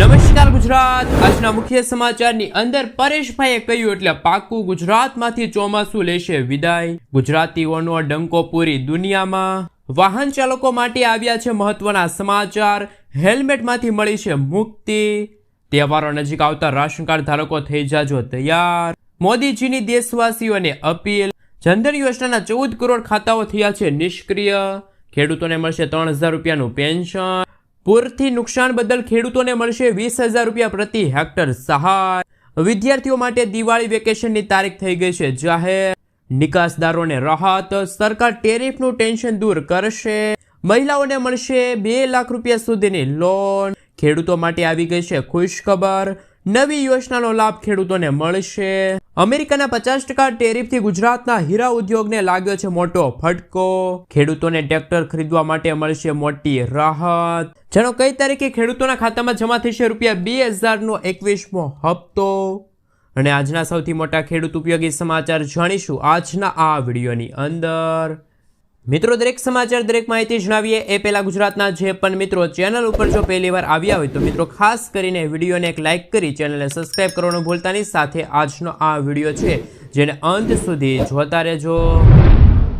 નમસ્કાર ગુજરાત. આજના મુખ્ય સમાચારની અંદર પરેશભાઈએ કહ્યું એટલે પાકું ગુજરાતમાંથી ચોમાસું લેશે વિદાય. ગુજરાતીઓનો ડંકો પૂરી દુનિયામાં. વાહન ચાલકો માટે આવ્યા છે મહત્વના સમાચાર. હેલ્મેટમાંથી મળી છે મુક્તિ. તહેવારો નજીક આવતા રાશન કાર્ડ ધારકો થઈ જાજો તૈયાર. મોદીજીની દેશવાસીઓને અપીલ. જનધન યોજનાના ચૌદ કરોડ ખાતાઓ થયા છે નિષ્ક્રિય. ખેડૂતોને મળશે ત્રણ હજાર રૂપિયાનું પેન્શન. પૂરથી નુકસાન બદલ ખેડૂતોને મળશે વીસ હજાર રૂપિયા પ્રતિ હેક્ટર સહાય. વિદ્યાર્થીઓ માટે દિવાળી વેકેશનની તારીખ થઈ ગઈ છે. જાહેર નિકાસદારોને રાહત. સરકાર ટેરિફનું ટેન્શન દૂર કરશે. મહિલાઓને મળશે બે લાખ રૂપિયા સુધીની લોન ખેડૂતો માટે આવી ગઈ છે ખુશખબર. નવી યોજનાનો લાભ ખેડૂતોને મળશે. અમેરિકાના પચાસ ટકા ટેરિફથી ગુજરાતના હીરા ઉદ્યોગને લાગ્યો છે મોટો ફટકો. ખેડૂતોને ટ્રેક્ટર ખરીદવા માટે મળશે મોટી રાહત. જેનો કઈ તારીખે ખેડૂતોના ખાતામાં જમા થશે રૂપિયા બે હજારનો એકવીસમો હપ્તો? અને આજના સૌથી મોટા ખેડૂત ઉપયોગી સમાચાર જાણીશું આજના આ વિડીયોની અંદર. મિત્રો, દરેક સમાચાર, દરેક માહિતી જણાવીએ એ પહેલાં ગુજરાતના જે પણ મિત્રો ચેનલ ઉપર જો પહેલી વાર આવ્યા હોય તો મિત્રો, ખાસ કરીને વિડીયોને એક લાઇક કરી ચેનલને સબસ્ક્રાઈબ કરવાનું ભૂલતાની સાથે આજનો આ વીડિયો છે, જેને અંત સુધી જોતા રહેજો.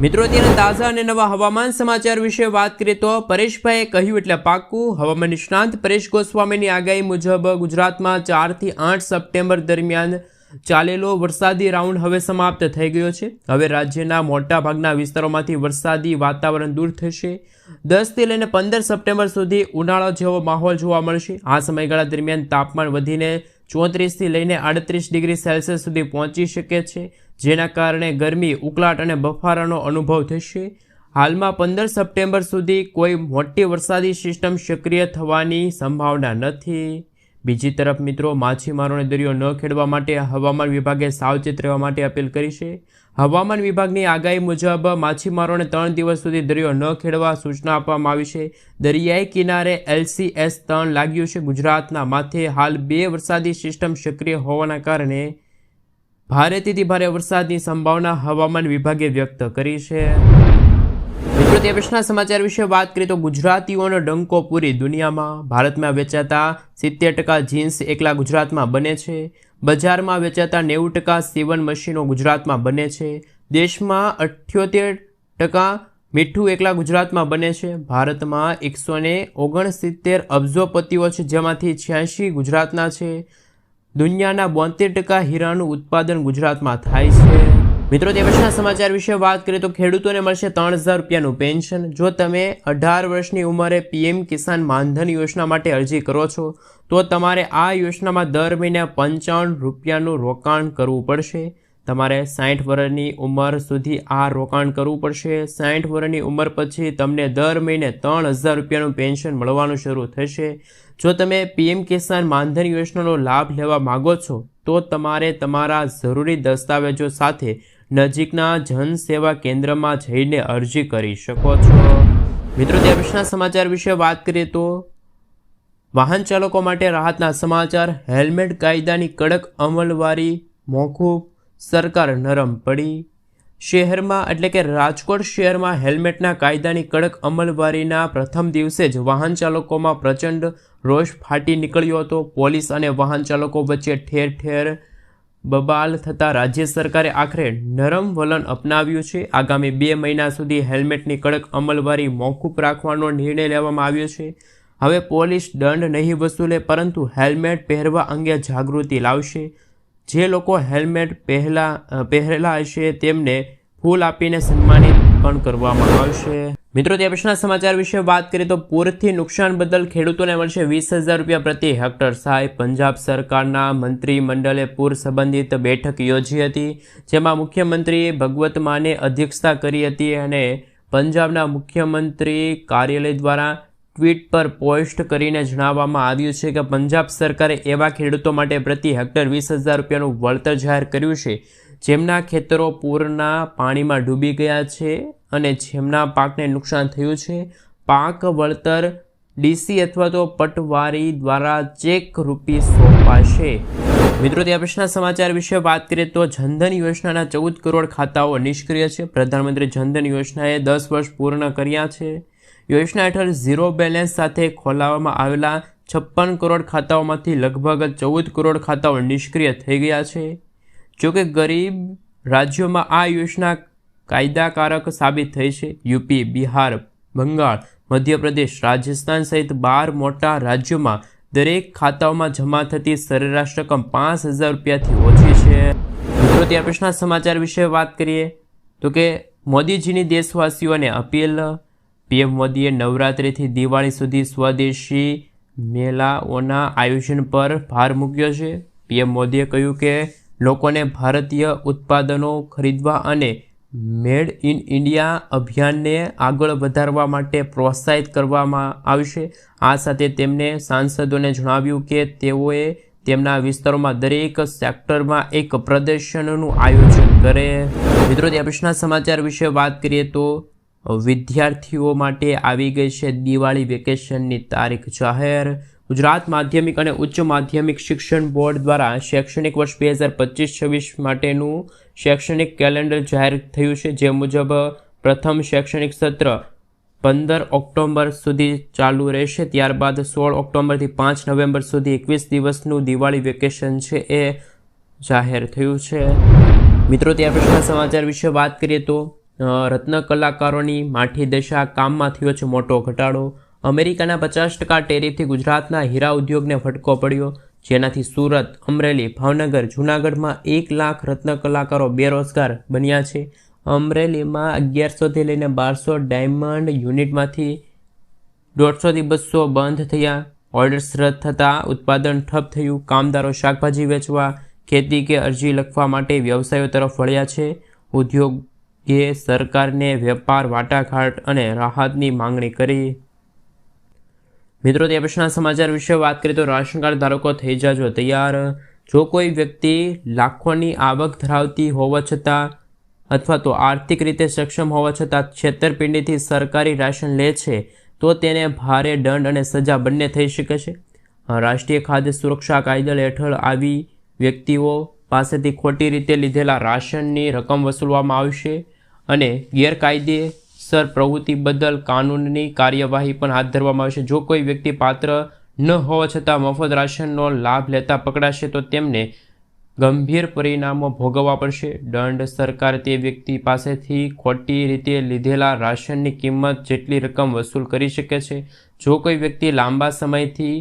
મિત્રો, અત્યારે તાજા અને નવા હવામાન સમાચાર વિશે વાત કરીએ તો પરેશભાઈએ કહ્યું એટલે પાક્કું હવામાન નિષ્ણાંત પરેશ ગોસ્વામીની આગાહી મુજબ ગુજરાતમાં ચારથી આઠ સપ્ટેમ્બર દરમિયાન ચાલેલો વરસાદી રાઉન્ડ હવે સમાપ્ત થઈ ગયો છે. હવે રાજ્યના મોટાભાગના વિસ્તારોમાંથી વરસાદી વાતાવરણ દૂર થશે. દસથી લઈને પંદર સપ્ટેમ્બર સુધી ઉનાળા જેવો માહોલ જોવા મળશે. આ સમયગાળા દરમિયાન તાપમાન વધીને ચોત્રીસથી લઈને આડત્રીસ ડિગ્રી સેલ્સિયસ સુધી પહોંચી શકે છે, જેના કારણે ગરમી, ઉકળાટ અને બફારાનો અનુભવ થશે. હાલમાં પંદર સપ્ટેમ્બર સુધી કોઈ મોટી વરસાદી સિસ્ટમ સક્રિય થવાની સંભાવના નથી. બીજી તરફ મિત્રો, માછીમારોને દરિયો ન ખેડવા માટે હવામાન વિભાગે સાવચેત રહેવા માટે અપીલ કરી છે. હવામાન વિભાગની આગાહી મુજબ માછીમારોને ત્રણ દિવસ સુધી દરિયો ન ખેડવા સૂચના આપવામાં આવી છે. દરિયાઈ કિનારે એલસીએસ ત્રણ લાગ્યું છે. ગુજરાતના માથે હાલ બે વરસાદી સિસ્ટમ સક્રિય હોવાના કારણે ભારેથી ભારે વરસાદની સંભાવના હવામાન વિભાગે વ્યક્ત કરી છે. તે સમાચાર વિશે વાત કરીએ તો ગુજરાતીઓનો ડંકો પૂરી દુનિયામાં. ભારતમાં વેચાતા સિત્તેર ટકા જીન્સ એકલા ગુજરાતમાં બને છે. બજારમાં વેચાતા નેવું ટકા સીવન મશીનો ગુજરાતમાં બને છે. દેશમાં અઠ્યોતેર ટકા મીઠું એકલા ગુજરાતમાં બને છે. ભારતમાં એકસો ને ઓગણસિત્તેર અબજોપતિઓ છે, જેમાંથી છ્યાસી ગુજરાતના છે. દુનિયાના બોતેર ટકા હીરાનું ઉત્પાદન ગુજરાતમાં થાય છે. મિત્રો, તે સમાચાર વિશે વાત કરીએ તો ખેડૂતોને મળશે ત્રણ હજાર રૂપિયાનું પેન્શન. જો તમે અઢાર વર્ષની ઉંમરે પીએમ કિસાન માનધન યોજના માટે અરજી કરો છો, તો તમારે આ યોજનામાં દર મહિને પંચાવન રૂપિયાનું રોકાણ કરવું પડશે. તમારે સાઠ વર્ષની ઉંમર સુધી આ રોકાણ કરવું પડશે. સાઠ વર્ષની ઉંમર પછી તમને દર મહિને ત્રણ હજાર રૂપિયાનું પેન્શન મળવાનું શરૂ થશે. જો તમે પીએમ કિસાન માનધન યોજનાનો લાભ લેવા માગો છો, તો તમારે તમારા જરૂરી દસ્તાવેજો સાથે નજીકના જન સેવા કેન્દ્રમાં જઈને અરજી કરી શકો છો. મિત્રો, તે સમાચાર વિશે વાત કરીએ તો વાહન ચાલકો માટે રાહતના સમાચાર. હેલ્મેટ કાયદાની કડક અમલવારી મોકૂફ. સરકાર નરમ પડી. શહેરમાં, એટલે કે રાજકોટ શહેરમાં હેલ્મેટના કાયદાની કડક અમલવારીના પ્રથમ દિવસે જ વાહન ચાલકોમાં પ્રચંડ રોષ ફાટી નીકળ્યો હતો. પોલીસ અને વાહન ચાલકો વચ્ચે ઠેર ઠેર બબાલ થતાં રાજ્ય સરકારે આખરે નરમ વલણ અપનાવ્યું છે. આગામી બે મહિના સુધી હેલ્મેટની કડક અમલવારી મોકૂફ રાખવાનો નિર્ણય લેવામાં આવ્યો છે. હવે પોલીસ દંડ નહીં વસૂલે, પરંતુ હેલ્મેટ પહેરવા અંગે જાગૃતિ લાવશે. જે લોકો હેલ્મેટ પહેલા પહેરેલા હશે તેમને ફૂલ આપીને સન્માનિત પણ કરવામાં આવશે. મિત્રો, તે સમાચાર વિશે વાત કરીએ તો પૂરથી નુકસાન બદલ ખેડૂતોને મળશે વીસ હજાર રૂપિયા પ્રતિ હેક્ટર સહાય. પંજાબ સરકારના મંત્રીમંડળે પૂર સંબંધિત બેઠક યોજી હતી, જેમાં મુખ્યમંત્રી ભગવત માને અધ્યક્ષતા કરી હતી અને પંજાબના મુખ્યમંત્રી કાર્યાલય દ્વારા ટ્વીટ પર પોસ્ટ કરીને જણાવવામાં આવ્યું છે કે પંજાબ સરકારે એવા ખેડૂતો માટે પ્રતિ હેક્ટર વીસ હજાર રૂપિયાનું વળતર જાહેર કર્યું છે, જેમના ખેતરો પૂરના પાણીમાં ડૂબી ગયા છે. અને જેમના પાકને નુકસાન થયું છે. પાક વળતર ડીસી અથવા તો પટવારી દ્વારા ચેક રૂપી સોંપાશે. મિત્રો ત્યાં પછીના સમાચાર વિશે વાત કરીએ તો જનધન યોજનાના ચૌદ કરોડ ખાતાઓ નિષ્ક્રિય છે. પ્રધાનમંત્રી જનધન યોજનાએ દસ વર્ષ પૂર્ણ કર્યા છે. યોજના હેઠળ ઝીરો બેલેન્સ સાથે ખોલાવવામાં આવેલા છપ્પન કરોડ ખાતાઓમાંથી લગભગ ચૌદ કરોડ ખાતાઓ નિષ્ક્રિય થઈ ગયા છે. જોકે ગરીબ રાજ્યોમાં આ યોજના કાયદાકારક સાબિત થઈ છે. યુપી, બિહાર, બંગાળ, મધ્યપ્રદેશ, રાજસ્થાન સહિત બાર મોટા રાજ્યોમાં દરેક ખાતાઓમાં જમા થતી સરેરાશ રકમ પાંચ હજાર રૂપિયાથી ઓછી છે. મિત્રો, ત્યાર પછીના સમાચાર વિશે વાત કરીએ તો કે મોદીજીની દેશવાસીઓને અપીલ. પીએમ મોદીએ નવરાત્રિથી દિવાળી સુધી સ્વદેશી મેળાઓના આયોજન પર ભાર મૂક્યો છે. પીએમ મોદીએ કહ્યું કે લોકોને ભારતીય ઉત્પાદનો ખરીદવા અને મેડ ઇન ઇન્ડિયા અભિયાનને આગળ વધારવા માટે પ્રોત્સાહિત કરવામાં આવશે. આ સાથે તેમને સાંસદોને જણાવ્યું કે તેઓએ તેમના વિસ્તારોમાં દરેક સેક્ટરમાં એક પ્રદર્શનનું આયોજન કરે. મિત્રો પછીના સમાચાર વિશે વાત કરીએ તો વિદ્યાર્થીઓ માટે આવી ગઈ છે દિવાળી વેકેશનની તારીખ જાહેર. ગુજરાત માધ્યમિક અને ઉચ્ચ માધ્યમિક શિક્ષણ બોર્ડ દ્વારા શૈક્ષણિક વર્ષ બે હજાર પચીસ છવ્વીસ માટેનું શૈક્ષણિક કેલેન્ડર જાહેર થયું છે. જે મુજબ પ્રથમ શૈક્ષણિક સત્ર પંદર ઓક્ટોબર સુધી ચાલુ રહેશે. ત્યારબાદ સોળ ઓક્ટોબરથી પાંચ નવેમ્બર સુધી એકવીસ દિવસનું દિવાળી વેકેશન છે એ જાહેર થયું છે. મિત્રો, ત્યાર પછીના સમાચાર વિશે વાત કરીએ તો રત્ન કલાકારોની માઠી દશા કામમાં થયો છે મોટો ઘટાડો. અમેરિકાના પચાસ ટકા ટેરિફથી ગુજરાતના હીરા ઉદ્યોગને ફટકો પડ્યો, જેનાથી સુરત, અમરેલી, ભાવનગર, જૂનાગઢમાં એક લાખ રત્ન કલાકારો બેરોજગાર બન્યા છે. અમરેલીમાં અગિયારસોથી લઈને બારસો ડાયમંડ યુનિટમાંથી દોઢસોથી બસો બંધ થયા. ઓર્ડર્સ રદ થતાં ઉત્પાદન ઠપ થયું. કામદારો શાકભાજી વેચવા, ખેતી કે અરજી લખવા માટે વ્યવસાયો તરફ વળ્યા છે. ઉદ્યોગે સરકારને વેપાર વાટાઘાટ અને રાહતની માંગણી કરી. મિત્રો, તે પછીના સમાચાર વિશે વાત કરીએ તો રાશન કાર્ડ ધારકો થઈ જાજો તૈયાર. જો કોઈ વ્યક્તિ લાખોની આવક ધરાવતી હોવા છતાં અથવા તો આર્થિક રીતે સક્ષમ હોવા છતાં છેતરપિંડીથી સરકારી રાશન લે છે, તો તેને ભારે દંડ અને સજા બંને થઈ શકે છે. રાષ્ટ્રીય ખાદ્ય સુરક્ષા કાયદા હેઠળ આવી વ્યક્તિઓ પાસેથી ખોટી રીતે લીધેલા રાશનની રકમ વસૂલવામાં આવશે અને ગેરકાયદેસર પ્રવૃત્તિ બદલ કાનૂનની કાર્યવાહી પણ હાથ ધરવામાં આવશે જો કોઈ વ્યક્તિ પાત્ર ન હોવા છતાં મફત રાશનનો લાભ લેતા પકડાશે, તો તેમને ગંભીર પરિણામો ભોગવવા પડશે. દંડ સરકાર તે વ્યક્તિ પાસેથી ખોટી રીતે લીધેલા રાશનની કિંમત જેટલી રકમ વસૂલ કરી શકે છે. જો કોઈ વ્યક્તિ લાંબા સમયથી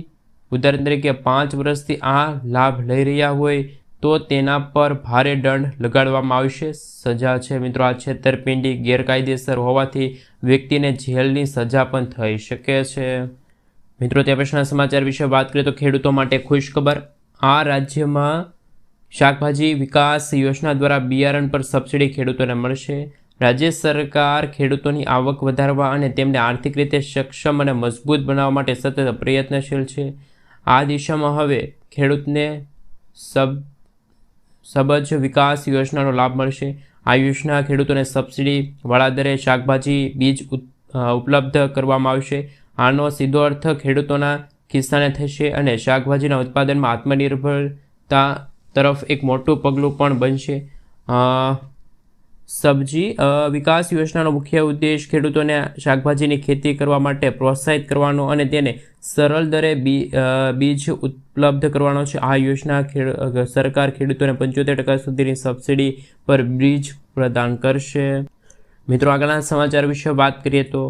ઉદાહરણ તરીકે પાંચ વર્ષથી આ લાભ લઈ રહ્યા હોય તો તેના પર ભારે દંડ લગાડવામાં આવશે. સજા છે મિત્રો, આ છેતરપિંડી ગેરકાયદેસર હોવાથી વ્યક્તિને જેલની સજા પણ થઈ શકે છે. મિત્રો, તે પછીના સમાચાર વિશે વાત કરીએ તો ખેડૂતો માટે ખુશખબર આ રાજ્યમાં શાકભાજી વિકાસ યોજના દ્વારા બિયારણ પર સબસિડી ખેડૂતોને મળશે. રાજ્ય સરકાર ખેડૂતોની આવક વધારવા અને તેમને આર્થિક રીતે સક્ષમ અને મજબૂત બનાવવા માટે સતત પ્રયત્નશીલ છે. આ દિશામાં હવે ખેડૂતને સબ સબજ વિકાસ યોજનાનો લાભ મળશે. આ યોજના ખેડૂતોને સબસિડી વાળા દરે શાકભાજી, બીજ ઉપલબ્ધ કરવામાં આવશે. આનો સીધો અર્થ ખેડૂતોના ખિસ્સાને થશે અને શાકભાજીના ઉત્પાદનમાં આત્મનિર્ભરતા તરફ એક મોટું પગલું પણ બનશે. સબ્જી વિકાસ યોજનાનો મુખ્ય ઉદ્દેશ ખેડૂતોને શાકભાજીની ખેતી કરવા માટે પ્રોત્સાહિત કરવાનો અને તેને સરળ દરે બીજ ઉપલબ્ધ કરવાનો છે. આ યોજના સરકાર ખેડૂતોને પંચોતેર ટકા સુધીની સબસિડી પર બીજ પ્રદાન કરશે. મિત્રો, આગળના સમાચાર વિશે વાત કરીએ તો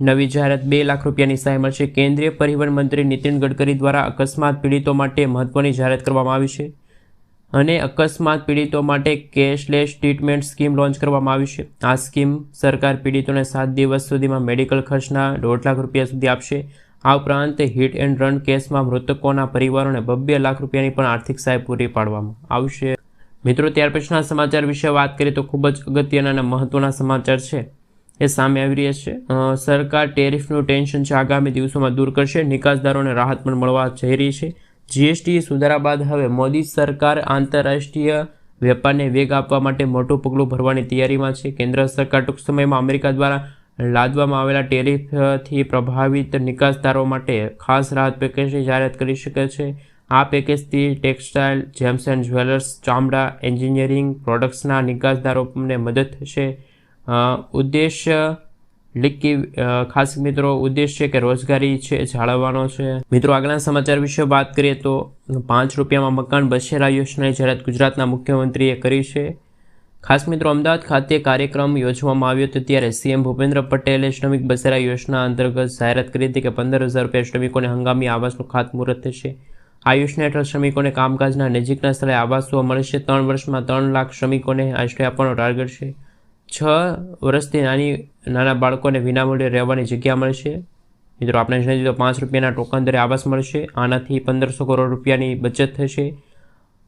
નવી જાહેરાત બે લાખ રૂપિયાની સહાય મળશે. કેન્દ્રીય પરિવહન મંત્રી નીતિન ગડકરી દ્વારા અકસ્માત પીડિતો માટે મહત્વની જાહેરાત કરવામાં આવી છે. અને અકસ્માત પીડિતો માટે કેશલેસ ટ્રીટમેન્ટ સ્કીમ લોન્ચ કરવામાં આવી છે. આ સ્કીમ સરકાર પીડિતોને સાત દિવસ સુધીમાં મેડિકલ ખર્ચના દોઢ લાખ રૂપિયા સુધી આપશે. આ ઉપરાંત હિટ એન્ડ રન કેસમાં મૃતકોના પરિવારોને બબ્બે લાખ રૂપિયાની પણ આર્થિક સહાય પૂરી પાડવામાં આવશે. મિત્રો, ત્યાર પછીના સમાચાર વિશે વાત કરીએ તો ખૂબ જ અગત્યના અને મહત્વના સમાચાર છે. એ સામે આવી રહ્યા છે. સરકાર ટેરિફનું ટેન્શન છે, આગામી દિવસોમાં દૂર કરશે. નિકાસદારોને રાહત પણ મળવા જઈ રહી છે. જીએસટી સુધારા બાદ હવે મોદી સરકાર આંતરરાષ્ટ્રીય વેપારને વેગ આપવા માટે મોટું પગલું ભરવાની તૈયારીમાં છે. કેન્દ્ર સરકાર ટૂંક સમયમાં અમેરિકા દ્વારા લાદવામાં આવેલા ટેરિફથી પ્રભાવિત નિકાસદારો માટે ખાસ રાહત પેકેજની જાહેરાત કરી શકે છે. આ પેકેજથી ટેક્સટાઇલ, જેમ્સ એન્ડ જ્વેલર્સ, ચામડા, એન્જિનિયરિંગ પ્રોડક્ટ્સના નિકાસદારોને મદદ થશે. ઉદ્દેશ્ય લીકી ખાસ મિત્રો ઉદ્દેશ્ય કે રોજગારી છે, જાળવવાનો છે. મિત્રો, આગળના સમાચાર વિશે વાત કરીએ તો પાંચ રૂપિયામાં મકાન બસેરા યોજનાની જાહેરાત ગુજરાતના મુખ્યમંત્રીએ કરી છે. ખાસ મિત્રો, અમદાવાદ ખાતે કાર્યક્રમ યોજવામાં આવ્યો હતો ત્યારે સીએમ ભૂપેન્દ્ર પટેલે શ્રમિક બસેરા યોજના અંતર્ગત જાહેરાત કરી હતી કે પંદર હજાર રૂપિયા શ્રમિકોને હંગામી આવાસનું ખાતમુહૂર્ત થશે. આ યોજના હેઠળ શ્રમિકોને કામકાજના નજીકના સ્થળે આવાસો મળશે. ત્રણ વર્ષમાં ત્રણ લાખ શ્રમિકોને આશ્રય આપવાનો ટાર્ગેટ છે. છ વર્ષથી નાની નાના બાળકોને વિનામૂલ્યે રહેવાની જગ્યા મળશે. મિત્રો, આપણે જણાવી દીધું પાંચ રૂપિયાના ટોકન દરે આવાસ મળશે. આનાથી પંદરસો કરોડ રૂપિયાની બચત થશે.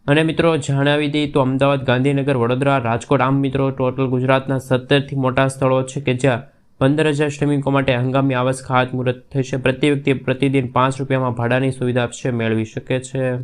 અને મિત્રો, જણાવી દઈએ તો અમદાવાદ, ગાંધીનગર, વડોદરા, રાજકોટ, આમ મિત્રો, ટોટલ ગુજરાતના સત્તરથી મોટા સ્થળો છે કે જ્યાં પંદર હજાર શ્રમિકો માટે હંગામી આવાસ ખાતમુહૂર્ત થશે. પ્રતિ વ્યક્તિ પ્રતિદિન પાંચ રૂપિયામાં ભાડાની સુવિધા આપશે, મેળવી શકે છે.